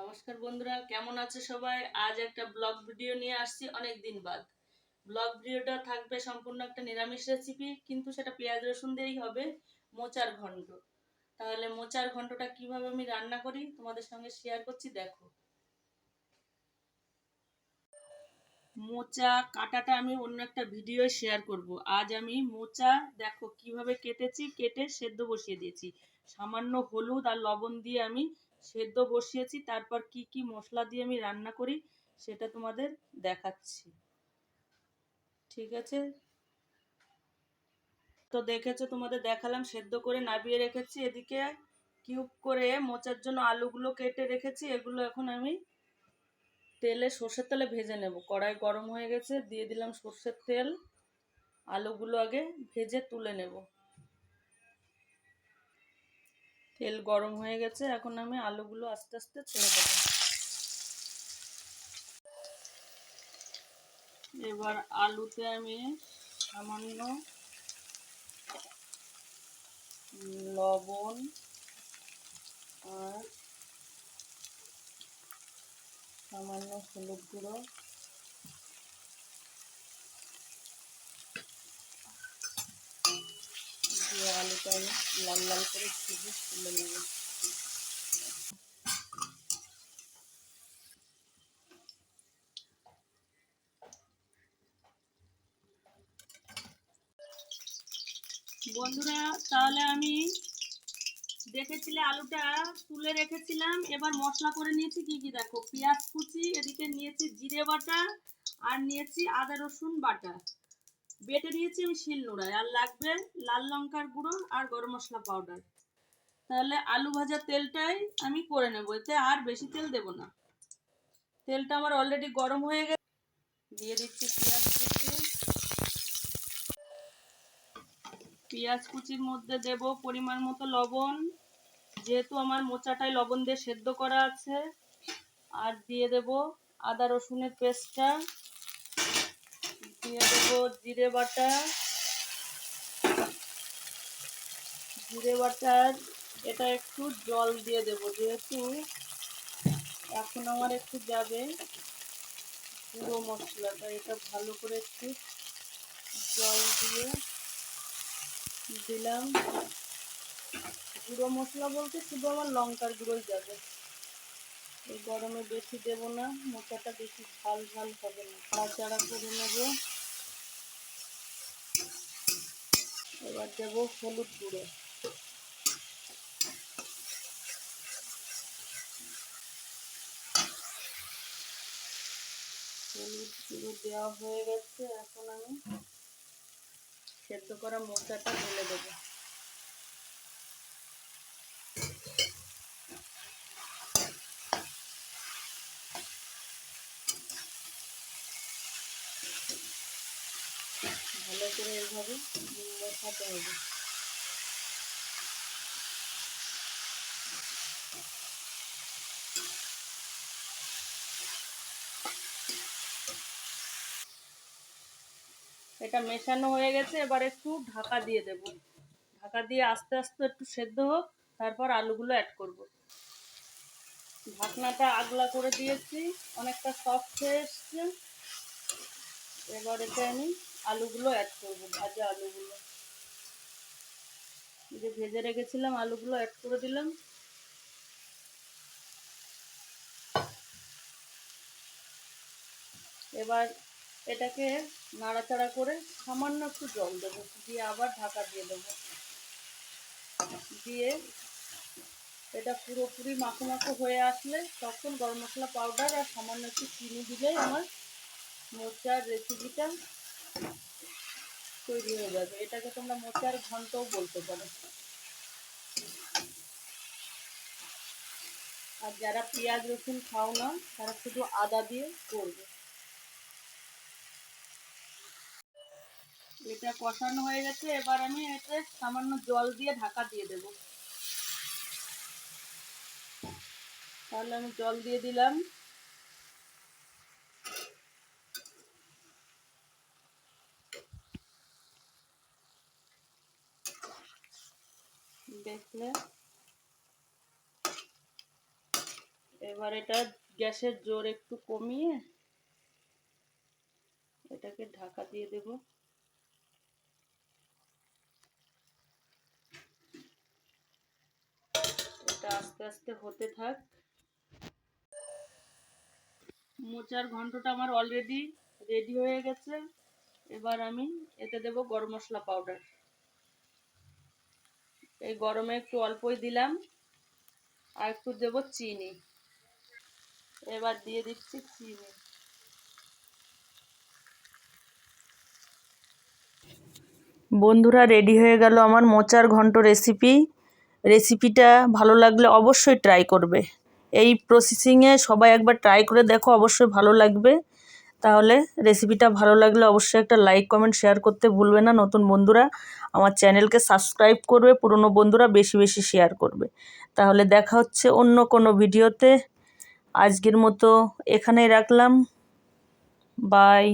নমস্কার বন্ধুরা, কেমন আছে সবাই? আজ একটা ব্লগ ভিডিও নিয়ে আসছি অনেক দিন বাদ। ব্লগ ভিডিওটা থাকবে সম্পূর্ণ একটা নিরামিষ রেসিপি কিন্তু সেটা পেঁয়াজ রসুন দিয়েই হবে, মোচার ঘন্ট। তাহলে মোচার ঘন্টটা কীভাবে আমি রান্না করি, তোমাদের সঙ্গে শেয়ার করছি, দেখো। মোচা কাটাটা আমি অন্য একটা ভিডিও শেয়ার করব। আজ আমি মোচা, দেখো কীভাবে কেটেছি, কেটে সেদ্ধ বসিয়ে দিয়েছি। সামান্য হলুদ আর লবণ দিয়ে আমি সেদ্ধ বসিয়েছি, তারপর কি কি মশলা দিয়ে আমি রান্না করি সেটা তোমাদের দেখাচ্ছি। ঠিক আছে? তো দেখেছ, তোমাদের দেখালাম, সেদ্ধ করে নাবিয়ে রেখেছি। এদিকে কিউব করে মোচার জন্য আলুগুলো কেটে রেখেছি। এগুলো এখন আমি তেলে সর্ষের তেলে ভেজে নেব। কড়াই গরম হয়ে গেছে, দিয়ে দিলাম সর্ষের তেল। আলুগুলো আগে ভেজে তুলে নেব। তেল গরম হয়ে গেছে, এখন আমি আলুগুলো আস্তে আস্তে ছেড়ে দেব। এবার আলুতে আমি সামান্য লবণ আর সামান্য হলুদ গুঁড়ো আমি লাল লাল করে ভেজে তুলে নেব বন্ধুরা, তাহলে আমি দেখেছিলে আলুটা তুলে রেখেছিলাম। এবার মশলা করে নিয়েছি কি কি? দেখো, পেঁয়াজ কুচি, এদিকে নিয়েছি জিরে বাটা আর নিয়েছি আদা রসুন বাটা। বেটে নিয়েছি আমি শিল নোড়ায়। আর লাগবে লাল লঙ্কার গুঁড়ো আর গরম মশলা পাউডার তাহলে আলু ভাজা তেলটাই আমি করে নেব। এতে আর বেশি তেল দেব না। তেলটা আমার অলরেডি গরম হয়ে গেছে। দিয়ে দিচ্ছি পেঁয়াজ কুচি। পেঁয়াজ কুচির মধ্যে দেব পরিমাণ মতো লবণ। যেহেতু আমার মোচাটাই লবণ দিয়ে সেদ্ধ করা আছে। আর দিয়ে দেব আদা রসুনের পেস্টটা। দিয়ে দেব জিরে বাটা। জিরে বাটার এটা একটু জল দিয়ে দেব যেহেতু এখন আমার একটু যাবে পুরো মশলাটা, এটা ভালো করে একটু জল দিয়ে দিলাম। গুঁড়ো মশলা বলতে শুধু আমার লঙ্কার গুঁড়োই যাবে। এই গরমে বেশি দেব না, মোচাটা বেশি ঝাল ঝাল হবে না। নাড়াচাড়া করে নেব। এবার দেবো হলুদ গুঁড়ো। হলুদ গুঁড়ো দেওয়া হয়ে গেছে, এখন আমি সেদ্ধ করা মোচাটা ঢেলে দেবো। ভালো করে এইভাবে হবে এটা মেশানো হয়ে গেছে, এবার একটু ঢাকা দিয়ে দেব। ঢাকা দিয়ে আস্তে আস্তে একটু সেদ্ধ হোক, তারপর আলুগুলো অ্যাড করব। ঢাকনাটা আগলা করে দিয়েছি, অনেকটা সফট হয়ে এসছে। এবার এতে আমি আলুগুলো অ্যাড করব, ভাজা আলুগুলো। যে ভেজে রেখেছিলাম আলুগুলো অ্যাড করে দিলাম। এবার এটাকে নাড়াচাড়া করে সামান্য একটু জল দেবো, দিয়ে আবার ঢাকা দিয়ে দেবো। দিয়ে এটা পুরোপুরি মাখো মাখো হয়ে আসলে তখন গরম মশলা পাউডার আর সামান্য একটু চিনি দিলেই আমার মোচার রেসিপিটা তৈরি হয়ে যাবে। এটাকে তোমরা মোচার ঘন্টও বলতে পারো। আর যারা পেঁয়াজ, রসুন খাও না, তারা শুধু আদা দিয়ে করবে। এটা কষানো হয়ে গেছে। এবার আমি এতে সামান্য জল দিয়ে ঢাকা দিয়ে দেব। তাহলে আমি জল দিয়ে দিলাম। দেখলে এবার এটা গ্যাসের জোর একটু কমিয়ে এটাকে ঢাকা দিয়ে দেব। এটা আস্তে আস্তে হতে থাক। মোচার ঘন্টটা আমার অলরেডি রেডি হয়ে গেছে। এবার আমি এতে দেব গরম মশলা পাউডার এই গরমে একটু অল্পই দিলাম। আর একটু দেবো চিনি। এবার দিয়ে দিচ্ছি চিনি। বন্ধুরা, রেডি হয়ে গেল আমার মোচার ঘন্ট রেসিপি রেসিপিটা ভালো লাগলে অবশ্যই ট্রাই করবে। এই প্রসেসিংয়ে সবাই একবার ট্রাই করে দেখো, অবশ্যই ভালো লাগবে। তাহলে রেসিপিটা ভালো লাগলে অবশ্যই একটা লাইক কমেন্ট শেয়ার করতে ভুলবে না। নতুন বন্ধুরা, আমার চ্যানেলকে সাবস্ক্রাইব করবে, পুরনো বন্ধুরা বেশি বেশি শেয়ার করবে। তাহলে দেখা হচ্ছে অন্য কোনো ভিডিওতে আজকের মতো এখানেই রাখলাম। বাই